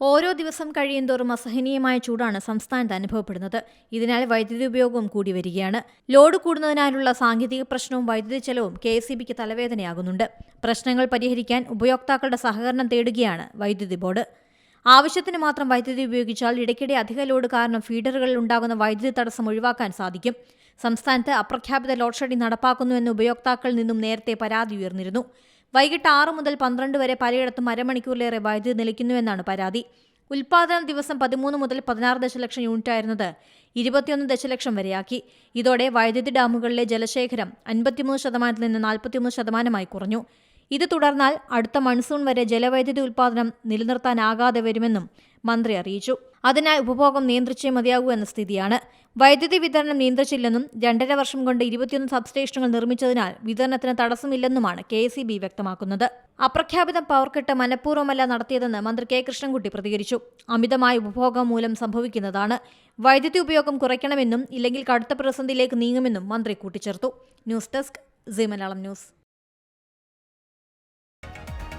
ഓരോ ദിവസം കഴിയുന്തോറും അസഹനീയമായ ചൂടാണ് സംസ്ഥാനത്ത് അനുഭവപ്പെടുന്നത്. ഇതിനാൽ വൈദ്യുതി ഉപയോഗവും കൂടി വരികയാണ്. ലോഡ് കൂടുന്നതിനാലുള്ള സാങ്കേതിക പ്രശ്നവും വൈദ്യുതി ചെലവും കെ എസ് ബിക്ക് തലവേദനയാകുന്നുണ്ട്. പ്രശ്നങ്ങൾ പരിഹരിക്കാൻ ഉപയോക്താക്കളുടെ സഹകരണം തേടുകയാണ് വൈദ്യുതി ബോർഡ്. ആവശ്യത്തിന് മാത്രം വൈദ്യുതി ഉപയോഗിച്ചാൽ ഇടയ്ക്കിടെ അധിക ലോഡ് കാരണം ഫീഡറുകളിൽ ഉണ്ടാകുന്ന വൈദ്യുതി തടസ്സം ഒഴിവാക്കാൻ സാധിക്കും. സംസ്ഥാനത്ത് അപ്രഖ്യാപിത ലോഡ് ഷെഡിംഗ് നടപ്പാക്കുന്നുവെന്ന് ഉപയോക്താക്കളിൽ നിന്നും നേരത്തെ പരാതി ഉയർന്നിരുന്നു. വൈകിട്ട് ആറ് മുതൽ പന്ത്രണ്ട് വരെ പലയിടത്തും അരമണിക്കൂറിലേറെ വൈദ്യുതി നിലയ്ക്കുന്നുവെന്നാണ് പരാതി. ഉൽപാദനം ദിവസം പതിമൂന്ന് മുതൽ പതിനാറ് ദശലക്ഷം യൂണിറ്റായിരുന്നത് ഇരുപത്തിയൊന്ന് ദശലക്ഷം വരെയാക്കി. ഇതോടെ വൈദ്യുതി ഡാമുകളിലെ ജലശേഖരം അൻപത്തിമൂന്ന് ശതമാനത്തിൽ നിന്ന് നാൽപ്പത്തിമൂന്ന് ശതമാനമായി കുറഞ്ഞു. ഇത് തുടർന്നാൽ അടുത്ത മൺസൂൺ വരെ ജലവൈദ്യുതി ഉൽപാദനം നിലനിർത്താനാകാതെ വരുമെന്നും മന്ത്രി അറിയിച്ചു. അതിനാൽ ഉപഭോഗം നിയന്ത്രിച്ചേ മതിയാകൂ എന്ന സ്ഥിതിയാണ്. വൈദ്യുതി വിതരണം നിയന്ത്രിച്ചില്ലെന്നും രണ്ടര വർഷം കൊണ്ട് ഇരുപത്തിയൊന്ന് സബ്സ്റ്റേഷനുകൾ നിർമ്മിച്ചതിനാൽ വിതരണത്തിന് തടസ്സമില്ലെന്നുമാണ് കെ എസ് വ്യക്തമാക്കുന്നത്. അപ്രഖ്യാപിത പവർ കട്ട് മനഃപൂർവമല്ല നടത്തിയതെന്ന് മന്ത്രി കെ കൃഷ്ണൻകുട്ടി പ്രതികരിച്ചു. അമിതമായ ഉപഭോഗം മൂലം സംഭവിക്കുന്നതാണ്. വൈദ്യുതി ഉപയോഗം കുറയ്ക്കണമെന്നും ഇല്ലെങ്കിൽ കടുത്ത പ്രതിസന്ധിയിലേക്ക് നീങ്ങുമെന്നും മന്ത്രി കൂട്ടിച്ചേർത്തു. News desk C Malayalam news.